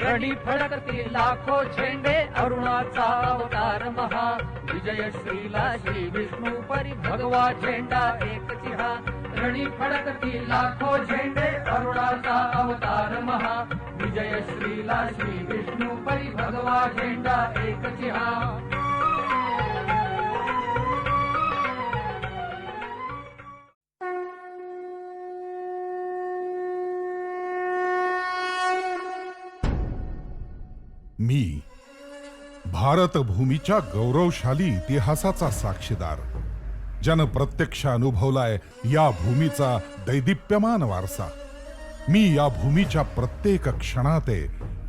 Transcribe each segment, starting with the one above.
रणी फडकतील लाखो झेंडे. अरुणाचा अवतार महा. विजय श्रीला श्री विष्णू परी भगवा झेंडा एक चिहा. रणी फडकतील लाखो झेंडे. अरुणाचा अवतार महा. विजय श्रीला श्री विष्णू परी भगवा झेंडा एक चिहा. मी. भारतभूमीच्या गौरवशाली इतिहासाचा साक्षीदार. ज्यानं प्रत्यक्ष अनुभवलाय या भूमीचा दैदिप्यमान वारसा. मी या भूमीच्या प्रत्येक क्षणात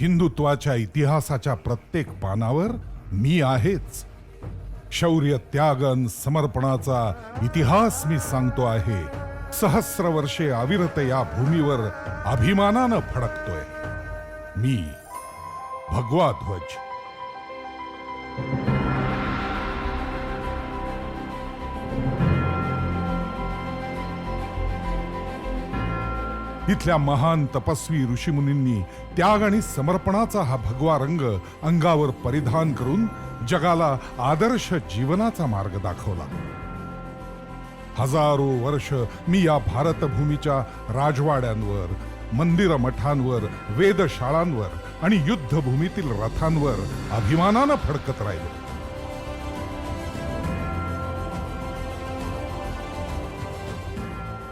हिंदुत्वाच्या इतिहासाच्या प्रत्येक पानावर मी आहेच. शौर्य त्यागन समर्पणाचा इतिहास मी सांगतो आहे. सहस्र वर्षे अविरत या भूमीवर अभिमानानं फडकतोय. मी भगवा ध्वज. इथल्या महान तपस्वी ऋषीमुनींनी त्याग आणि समर्पणाचा हा भगवा रंग अंगावर परिधान करून जगाला आदर्श जीवनाचा मार्ग दाखवला. हजारो वर्ष मी या भारतभूमीच्या राजवाड्यांवर मंदिर मठांवर वेदशाळांवर आणि युद्धभूमीतील रथांवर अभिमानानं फडकत राहिलो.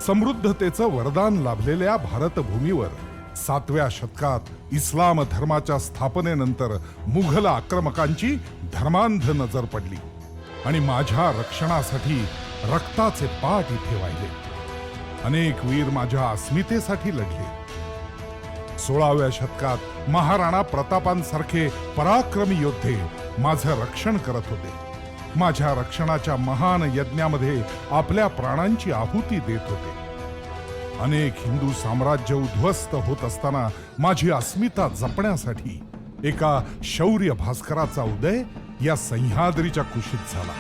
समृद्धतेचं वरदान लाभलेल्या भारतभूमीवर सातव्या शतकात इस्लाम धर्माच्या स्थापनेनंतर मुघल आक्रमकांची धर्मांध नजर पडली आणि माझ्या रक्षणासाठी रक्ताचे पाठ इथे वाहिले. अनेक वीर माझ्या अस्मितेसाठी लढले. सोळाव्या शतकात महाराणा प्रतापांसारखे पराक्रमी योद्धे माझं रक्षण करत होते. माझ्या रक्षणाच्या महान यज्ञामध्ये आपल्या प्राणांची आहुती देत होते. अनेक हिंदू साम्राज्य उद्ध्वस्त होत असताना माझी अस्मिता जपण्यासाठी एका शौर्य भास्कराचा उदय या सह्याद्रीच्या कुशीत झाला.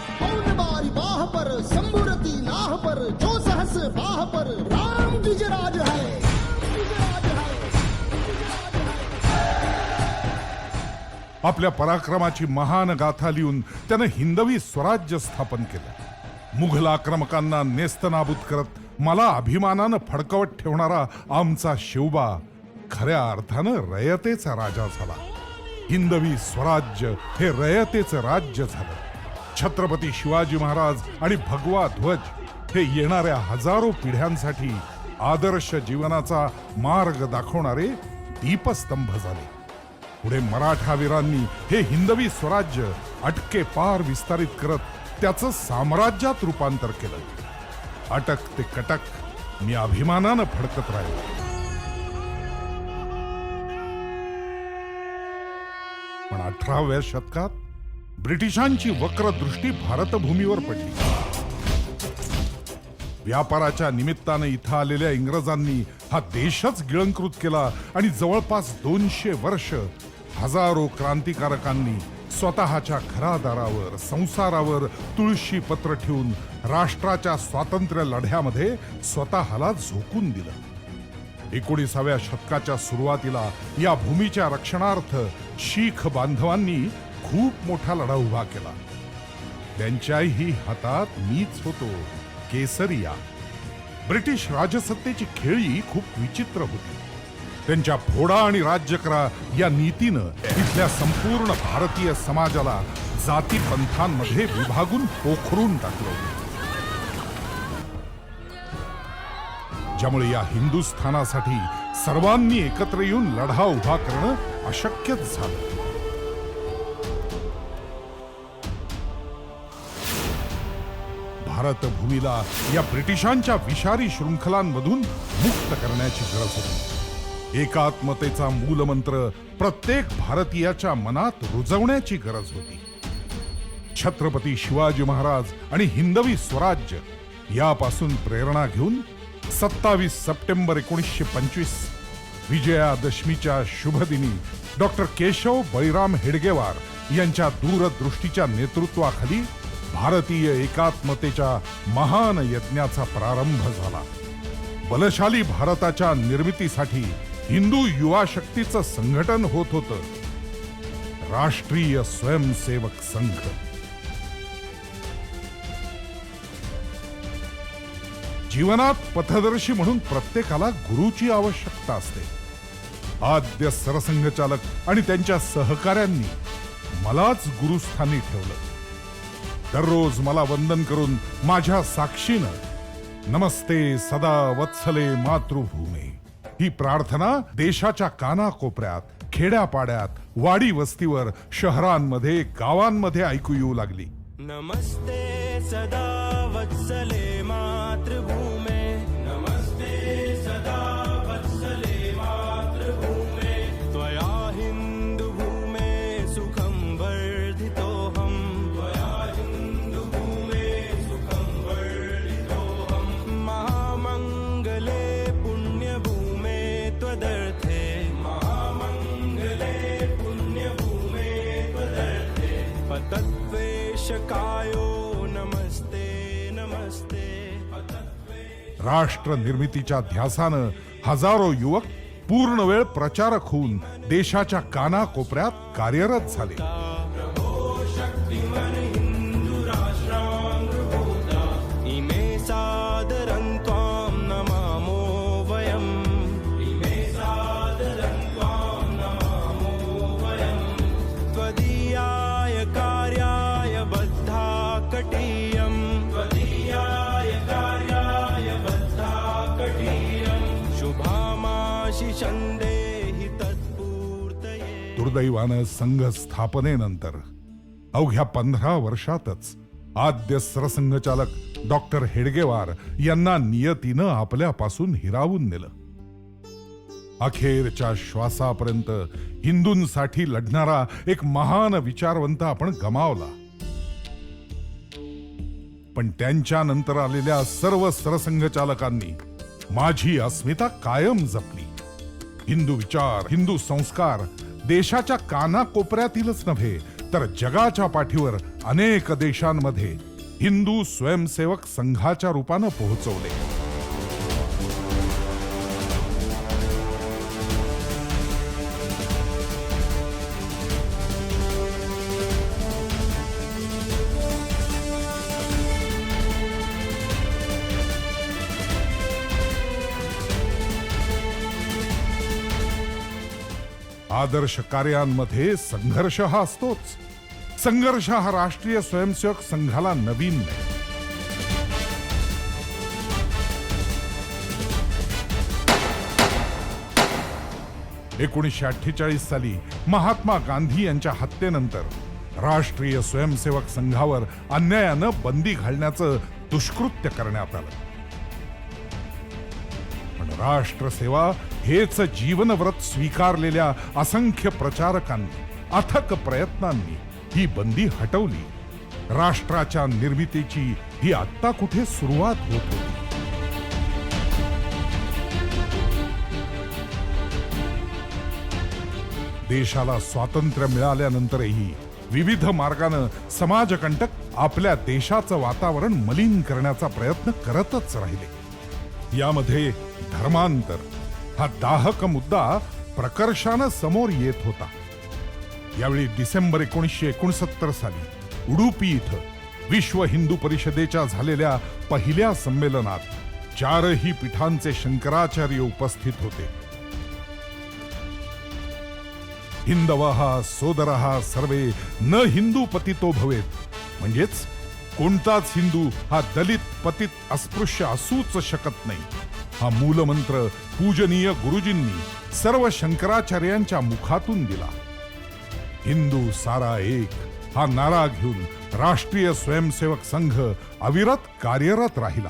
आपल्या पराक्रमाची महान गाथा लिहून त्यानं हिंदवी स्वराज्य स्थापन केलं. मुघल आक्रमकांना नेस्तनाबूत करत मला अभिमानानं फडकवत ठेवणारा आमचा शिवबा खऱ्या अर्थानं रयतेचा राजा झाला. हिंदवी स्वराज्य हे रयतेचं राज्य झालं. छत्रपती शिवाजी महाराज आणि भगवा ध्वज हे येणाऱ्या हजारो पिढ्यांसाठी आदर्श जीवनाचा मार्ग दाखवणारे दीपस्तंभ झाले. पुढे मराठा वीरांनी हे हिंदवी स्वराज्य अटके पार विस्तारित करत त्याचं साम्राज्यात रूपांतर केलं. अटक ते कटक मी अभिमानानं फडकत राहिलो. पण अठराव्या शतकात ब्रिटिशांची वक्र दृष्टी भारतभूमीवर पडली. व्यापाराच्या निमित्तानं इथं आलेल्या इंग्रजांनी हा देशच गिळंकृत केला आणि जवळपास दोनशे वर्ष हजारो क्रांतिकारकांनी स्वतःच्या घरादारावर संसारावर तुळशी पत्र ठेवून राष्ट्राच्या स्वातंत्र्य लढ्यामध्ये स्वतःला झोकून दिलं. एकोणीसाव्या शतकाच्या सुरुवातीला या भूमीच्या रक्षणार्थ शीख बांधवांनी खूप मोठा लढा उभा केला. त्यांच्याही हातात मीच होतो केसरिया. ब्रिटिश राजसत्तेची खेळी खूप विचित्र होती. त्यांच्या फोडा आणि राज्य करा या नीतीनं इथल्या संपूर्ण भारतीय समाजाला जाती पंथांमध्ये विभागून पोखरून टाकलं. ज्यामुळे या हिंदुस्थानासाठी सर्वांनी एकत्र येऊन लढा उभा करणं अशक्यच झालं. भारतभूमीला या ब्रिटिशांच्या विषारी शृंखलांमधून मुक्त करण्याची गरज होती. एकात्मतेचा मूलमंत्र प्रत्येक भारतीयाच्या मनात रुजवण्याची गरज होती. छत्रपती शिवाजी महाराज आणि हिंदवी स्वराज्य यापासून प्रेरणा घेऊन सत्तावीस सप्टेंबर एकोणीसशे पंचवीस विजयादशमीच्या शुभदिनी डॉक्टर केशव बळीराम हेडगेवार यांच्या दूरदृष्टीच्या नेतृत्वाखाली भारतीय एकात्मतेच्या महान यज्ञाचा प्रारंभ झाला. बलशाली भारताच्या निर्मितीसाठी हिंदू युवा शक्तीचं संघटन होत होतं. राष्ट्रीय स्वयंसेवक संघ. जीवनात पथदर्शी म्हणून प्रत्येकाला गुरुची आवश्यकता असते. आद्य सरसंघचालक आणि त्यांच्या सहकाऱ्यांनी मलाच गुरुस्थानी ठेवलं. दररोज मला वंदन करून माझ्या साक्षीनं नमस्ते सदा वत्सले मातृभूमी. ही प्रार्थना देशाच्या कानाकोपऱ्यात खेड्यापाड्यात वाडी वस्तीवर शहरांमध्ये गावांमध्ये ऐकू येऊ लागली. नमस्ते सदा वत्सले मातृभूमे राष्ट्र निर्मितीच्या ध्यासानं हजारो युवक पूर्ण वेळ प्रचारक होऊन देशाच्या कानाकोपऱ्यात कार्यरत झाले. सुदैवानं संघ स्थापनेनंतर अवघ्या पंधरा वर्षातच आद्य सरसंघचालक डॉक्टर हेडगेवार यांना नियतीनं आपल्यापासून हिरावून नेलं. अखेरच्या श्वासापर्यंत हिंदूंसाठी लढणारा एक महान विचारवंत आपण गमावला. पण त्यांच्या नंतर आलेल्या सर्व सरसंघचालकांनी माझी अस्मिता कायम जपली. हिंदू विचार हिंदू संस्कार देशाच्या कानाकोपऱ्यातीलच नव्हे तर जगाच्या पाठीवर अनेक देशांमध्ये हिंदू स्वयंसेवक संघाच्या रूपानं पोहोचवले. आदर्श कार्यांमध्ये संघर्ष हा असतोच. संघर्ष हा राष्ट्रीय स्वयंसेवक संघाला नवीन नाही एकोणीसशे अठ्ठेचाळीस साली महात्मा गांधी यांच्या हत्येनंतर राष्ट्रीय स्वयंसेवक संघावर अन्यायानं बंदी घालण्याचं दुष्कृत्य करण्यात आलं. पण राष्ट्रसेवा हेच जीवनव्रत स्वीकारलेल्या असंख्य प्रचारकांनी अथक प्रयत्नांनी ही बंदी हटवली. राष्ट्राच्या निर्मितीची ही आत्ता कुठे सुरुवात होत होती? देशाला स्वातंत्र्य मिळाल्यानंतरही विविध मार्गानं समाजकंटक आपल्या देशाचं वातावरण मलिन करण्याचा प्रयत्न करतच राहिले. यामध्ये धर्मांतर हा दाहक मुद्दा प्रकर्षानं समोर येत होता. यावेळी डिसेंबर एकोणीसशे एकोणसत्तर साली उडुपी इथं विश्व हिंदू परिषदेच्या झालेल्या पहिल्या संमेलनात चारही पीठांचे शंकराचार्य उपस्थित होते. हिंदवहा सोदरहा सर्वे न हिंदू पतितो भवेत. म्हणजेच कोणताच हिंदू हा दलित पतित अस्पृश्य असूच शकत नाही. हा मूलमंत्र पूजनीय गुरुजींनी सर्व शंकराचार्यांच्या मुखातून दिला. हिंदू सारा एक हा नारा घेऊन राष्ट्रीय स्वयंसेवक संघ अविरत कार्यरत राहिला.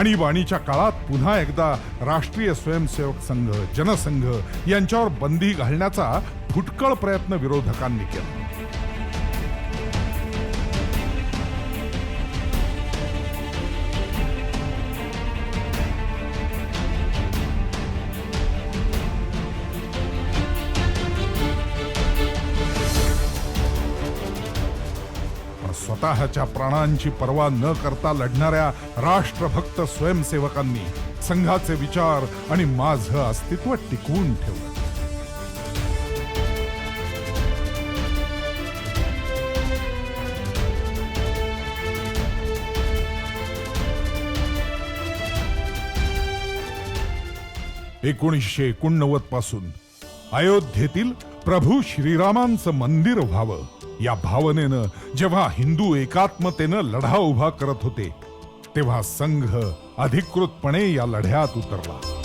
आणीबाणीच्या काळात पुन्हा एकदा राष्ट्रीय स्वयंसेवक संघ जनसंघ यांच्यावर बंदी घालण्याचा फुटकळ प्रयत्न विरोधकांनी केला. स्वतःच्या प्राणांची पर्वा न करता लढणाऱ्या राष्ट्रभक्त स्वयंसेवकांनी संघाचे विचार आणि माझं अस्तित्व टिकवून ठेवलं. एकोणीसशे एकोणनव्वदपासून अयोध्येतील प्रभू श्रीरामांचं मंदिर व्हावं. या भावनेनं जेव्हा हिंदू एकात्मतेनं लढा उभा करत होते तेव्हा संघ अधिकृतपणे या लढ्यात उतरला.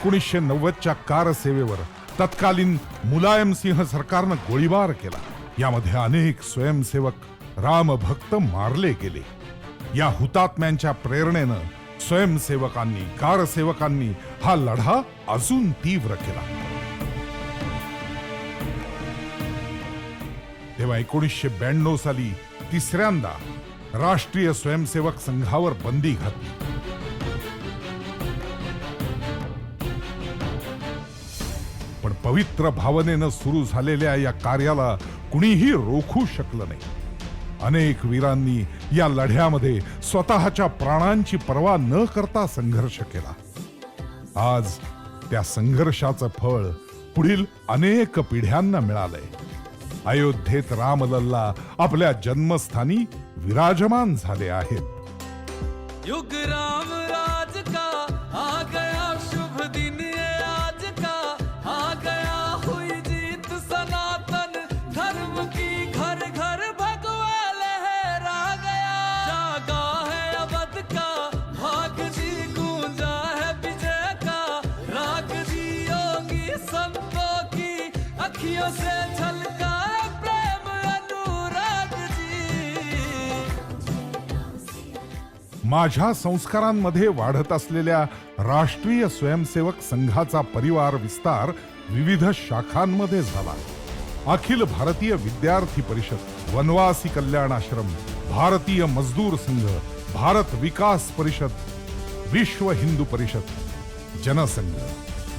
एकोणीसशे नव्वदच्या कार सेवेवर तत्कालीन मुलायम सिंह सरकारनं गोळीबार केला. यामध्ये अनेक स्वयंसेवक रामभक्त मारले गेले. या हुतात्म्यांच्या प्रेरणेनं स्वयंसेवकांनी कारसेवकांनी हा लढा अजून तीव्र केला. तेव्हा एकोणीसशे ब्याण्णव साली तिसऱ्यांदा राष्ट्रीय स्वयंसेवक संघावर बंदी घातली. पवित्र भावनेनं सुरू झालेल्या या कार्याला कुणीही रोखू शकलं नाही. अनेक वीरांनी या लढ्यामध्ये स्वतःच्या प्राणांची पर्वा न करता संघर्ष केला. आज त्या संघर्षाचं फळ पुढील अनेक पिढ्यांना मिळालंय. अयोध्येत रामलल्ला आपल्या जन्मस्थानी विराजमान झाले आहेत. प्रेम माझ्या संस्कारांमध्ये वाढत असलेल्या राष्ट्रीय स्वयंसेवक संघाचा परिवार विस्तार विविध शाखांमध्ये झाला. अखिल भारतीय विद्यार्थी परिषद वनवासी कल्याण आश्रम भारतीय मजदूर संघ भारत विकास परिषद विश्व हिंदू परिषद जनसंघ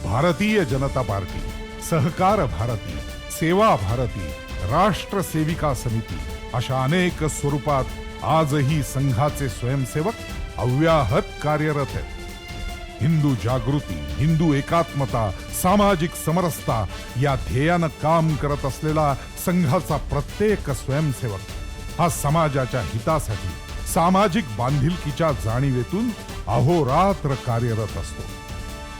भारतीय जनता पार्टी सहकार भारती सेवा भारती राष्ट्र सेविका समिती अशा अनेक स्वरूपात आजही संघाचे स्वयंसेवक अव्याहत कार्यरत आहेत. हिंदू जागृती हिंदू एकात्मता सामाजिक समरसता या ध्येयानं काम करत असलेला संघाचा प्रत्येक स्वयंसेवक हा समाजाच्या हितासाठी सामाजिक बांधिलकीच्या जाणीवेतून अहोरात्र कार्यरत असतो.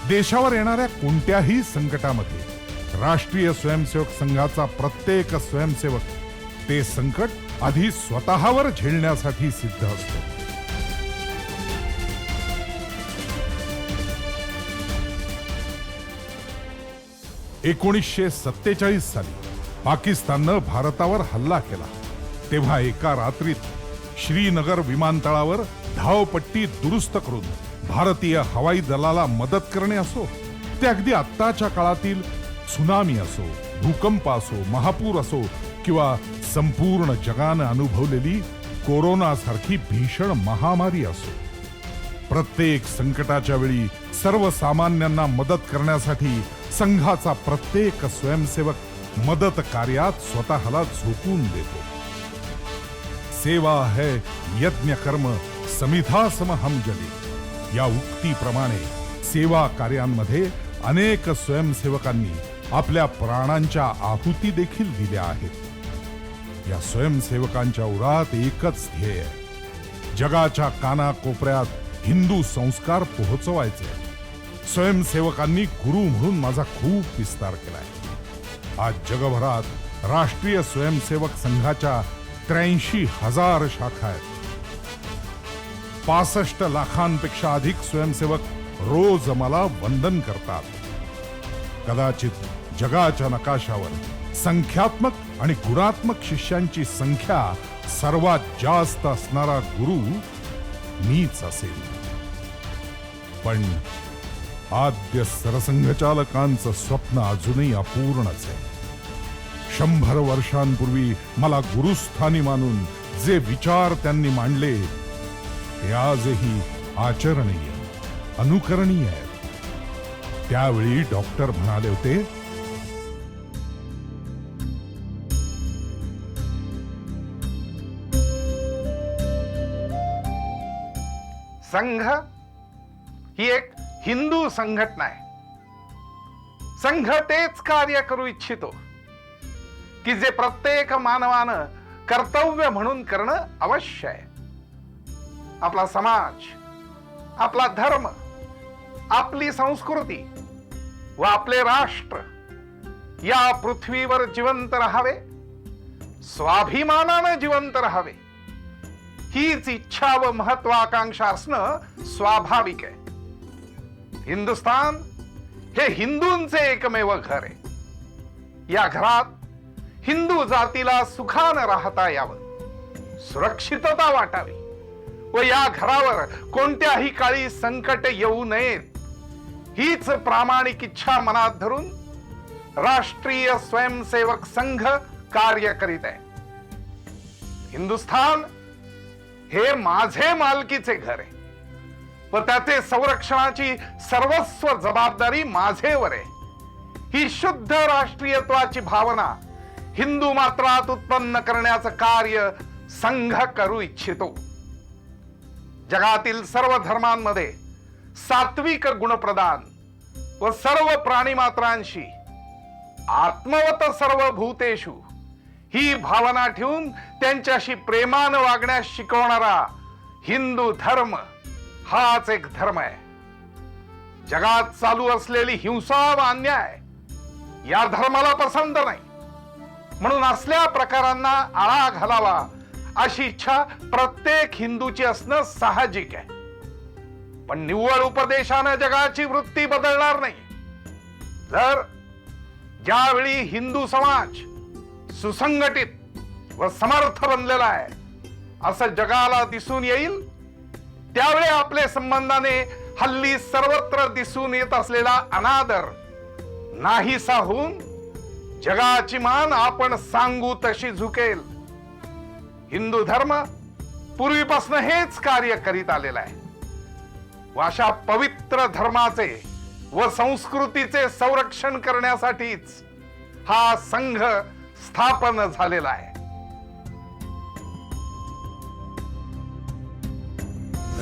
देशावर येणाऱ्या कोणत्याही संकटामध्ये राष्ट्रीय स्वयंसेवक संघाचा प्रत्येक स्वयंसेवक ते संकट आधी स्वतःवर झेलण्यासाठी सिद्ध असतो. एकोणीसशे सत्तेचाळीस साली पाकिस्ताननं भारतावर हल्ला केला. तेव्हा एका रात्रीत श्रीनगर विमानतळावर धावपट्टी दुरुस्त करून भारतीय हवाई दलाला मदत करणे असो ते अगदी आत्ताच्या काळातील सुनामी असो भूकंप असो महापूर असो किंवा संपूर्ण जगानं अनुभवलेली कोरोना सारखी भीषण महामारी असो. प्रत्येक संकटाच्या वेळी सर्वसामान्यांना मदत करण्यासाठी संघाचा प्रत्येक स्वयंसेवक मदत कार्यात स्वतःला झोकून देतो. सेवा है यज्ञ कर्म समिधा सम हम जले. या उक्तीप्रमाणे सेवा कार्यांमध्ये अनेक स्वयंसेवकांनी आपल्या प्राणांच्या आहुती देखील दिल्या आहेत. या स्वयंसेवकांच्या उरात एकच ध्येय जगाच्या कानाकोपऱ्यात हिंदू संस्कार पोहोचवायचे. स्वयंसेवकांनी गुरु म्हणून माझा खूप विस्तार केलाय. आज जगभरात राष्ट्रीय स्वयंसेवक संघाच्या त्र्याऐंशी हजार शाखा आहेत. पासष्ट लाखांपेक्षा अधिक स्वयंसेवक रोज मला वंदन करतात. कदाचित जगाच्या नकाशावर. संख्यात्मक आणि गुणात्मक शिष्यांची संख्या सर्वात जास्त असणारा गुरु मीच असेल. पण आद्य सरसंघचालकांचं स्वप्न अजूनही अपूर्णच आहे. शंभर वर्षांपूर्वी मला गुरुस्थानी मानून जे विचार त्यांनी मांडले ते आजही आचरणीय अनुकरणीय आहेत. त्यावेळी डॉक्टर म्हणाले होते संघ ही एक हिंदू संघटना आहे. संघ तेच कार्य करू इच्छितो की जे प्रत्येक मानवानं कर्तव्य म्हणून करणं अवश्य आहे. आपला समाज आपला धर्म आपली संस्कृती व आपले राष्ट्र या पृथ्वीवर जिवंत राहावे स्वाभिमानानं जिवंत राहावे. हीच इच्छा व महत्वाकांक्षा असणं स्वाभाविक आहे. हिंदुस्थान हे हिंदूंचे एकमेव घर आहे. या घरात हिंदू जातीला सुखानं राहता यावं सुरक्षितता वाटावी व या घरावर कोणत्याही काळी संकट येऊ नयेत हीच प्रामाणिक इच्छा मनात धरून राष्ट्रीय स्वयंसेवक संघ कार्य करीत आहे. हिंदुस्थान हे माझे मालकीचे घर आहे. व त्याचे संरक्षणाची सर्वस्व जबाबदारी माझेवर आहे. ही शुद्ध राष्ट्रीयत्वाची भावना हिंदू मात्रात उत्पन्न करण्याचं कार्य संघ करू इच्छितो. जगातील सर्व धर्मांमध्ये सात्विक गुणप्रदान व सर्व प्राणीमात्रांशी आत्मवत सर्व भूतेषु ही भावना ठेवून त्यांच्याशी प्रेमानं वागण्यास शिकवणारा हिंदू धर्म हाच एक धर्म आहे. जगात चालू असलेली हिंसा व अन्याय या धर्माला पसंत नाही. म्हणून असल्या प्रकारांना आळा घालावा अशी इच्छा प्रत्येक हिंदूची असणं साहजिक आहे. पण निव्वळ उपदेशानं जगाची वृत्ती बदलणार नाही. जर ज्यावेळी हिंदू समाज सुसंघटित व समर्थ बनलेला आहे. असं जगाला दिसून येईल. त्यावेळी आपले संबंधाने हल्ली सर्वत्र दिसून येत असलेला अनादर नाहीसा होऊन जगाची मान आपण सांगू तशी झुकेल. हिंदू धर्म पूर्वीपासून हेच कार्य करीत आलेला आहे. व अशा पवित्र धर्माचे व संस्कृतीचे संरक्षण करण्यासाठीच हा संघ स्थापन झालेला आहे.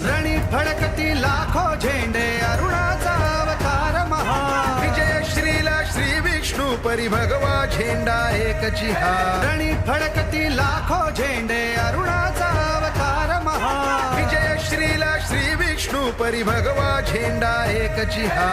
रणी फडकती लाखो झेंडे अरुणाचा अवतार महा विजय श्रीला श्री विष्णू परी भगवा झेंडा एकची हा रणी फडकती लाखो झेंडे अरुणाचा अवतार महा विजय श्रीला श्री विष्णू परी भगवा झेंडा एकची हा